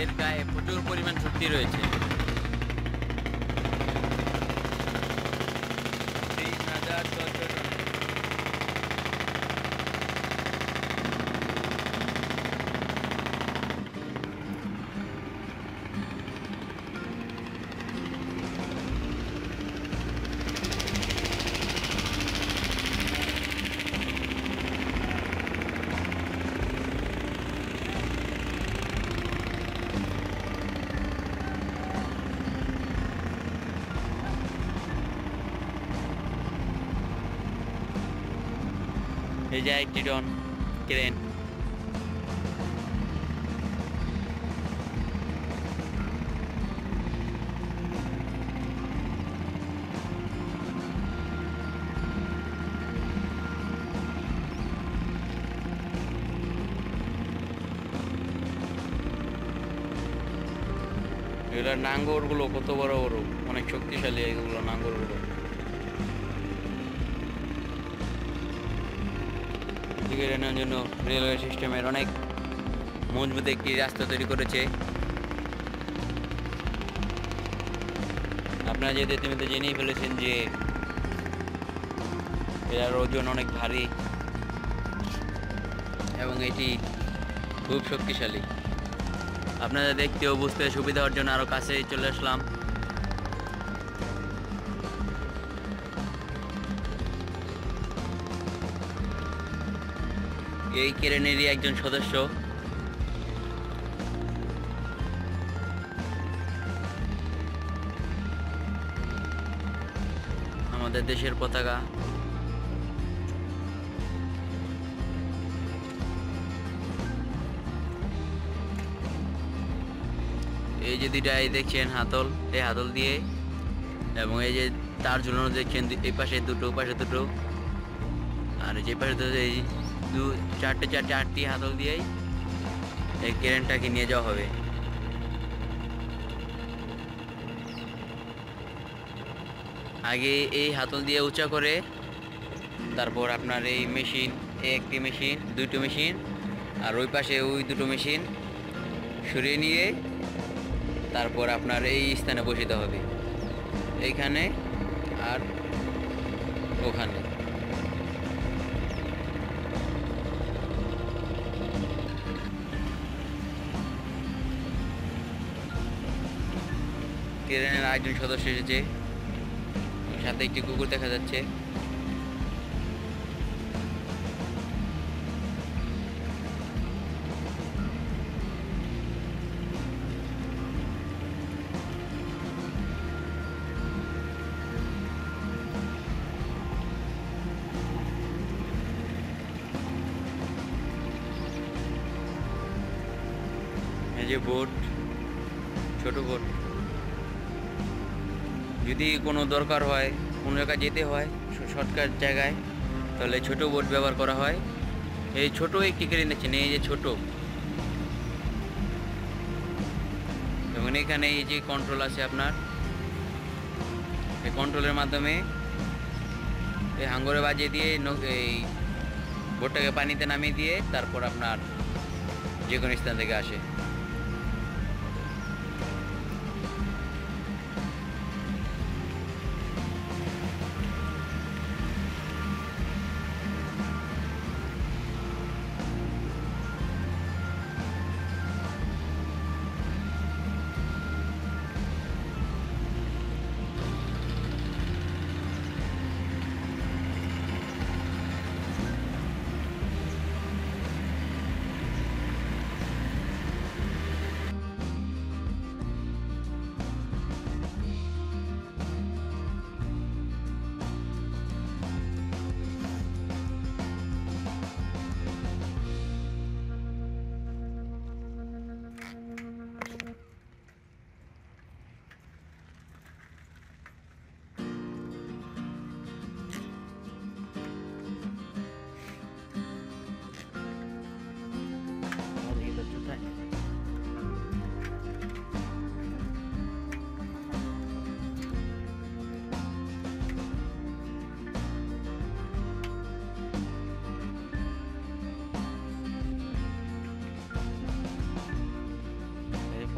এর গায়ে প্রচুর পরিমাণ শক্তি রয়েছে। এই যে একটি টন ক্রেন এগুলোর নাঙ্গরগুলো কত বড় বড়? অনেক শক্তিশালী এগুলো নাঙ্গরগুলো। টিকিট নেওয়ার জন্য রেলওয়ে সিস্টেমের অনেক মজবুত একটি রাস্তা তৈরি করেছে। আপনারা যেহেতু ইতিমধ্যে জেনেই ফেলেছেন যে এর ওজন অনেক ভারী এবং এটি খুব শক্তিশালী। আপনাদের দেখতেও বুঝতে সুবিধা জন্য আরও কাছে চলে আসলাম। এই কেরেনেরই একজন সদস্য। আমাদের দেশের পতাকা। এই যে দুইটা এই দেখছেন হাতল, এই হাতল দিয়ে, এবং এই যে তার ঝুলানো দেখছেন এই পাশে দুটো পাশে দুটো। আর যে পাশে এই দু চারটে চারটে আটটি হাতল দিয়েই এই কেরেনটাকে নিয়ে যাওয়া হবে। আগে এই হাতল দিয়ে উঁচা করে, তারপর আপনার এই মেশিন, একটি মেশিন দুটো মেশিন, আর ওই পাশে ওই দুটো মেশিন সরিয়ে নিয়ে তারপর আপনার এই স্থানে বসিতে হবে। এইখানে আর ওখানে। আরেকজন সদস্য এসেছে। সাথে একটি কুকুর দেখা যাচ্ছে। যে বোট ছোট বোট। যদি কোনো দরকার হয়, কোনো জায়গায় যেতে হয় শর্টকাট জায়গায়, তাহলে ছোট বোট ব্যবহার করা হয়। এই ছোট একটি কেড়ে নিচ্ছেন এই যে ছোট। এবং এখানে এই যে কন্ট্রোল আছে আপনার, এই কন্ট্রোলের মাধ্যমে এই হাঙ্গরে বাজিয়ে দিয়ে এই বোটটাকে পানিতে নামিয়ে দিয়ে তারপর আপনার যে কোনো স্থান থেকে আসে।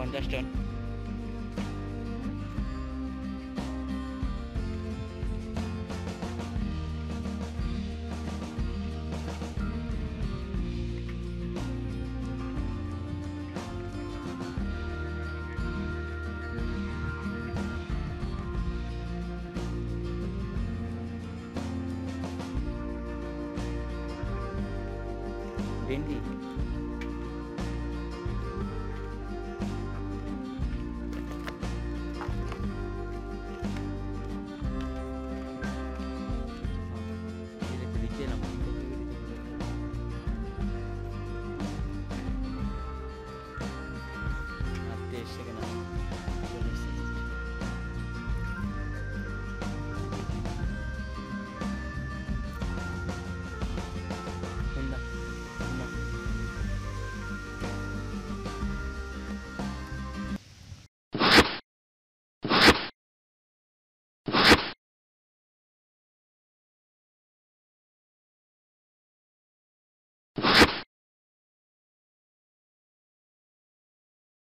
পঞ্চাশ টন ভেন্ডি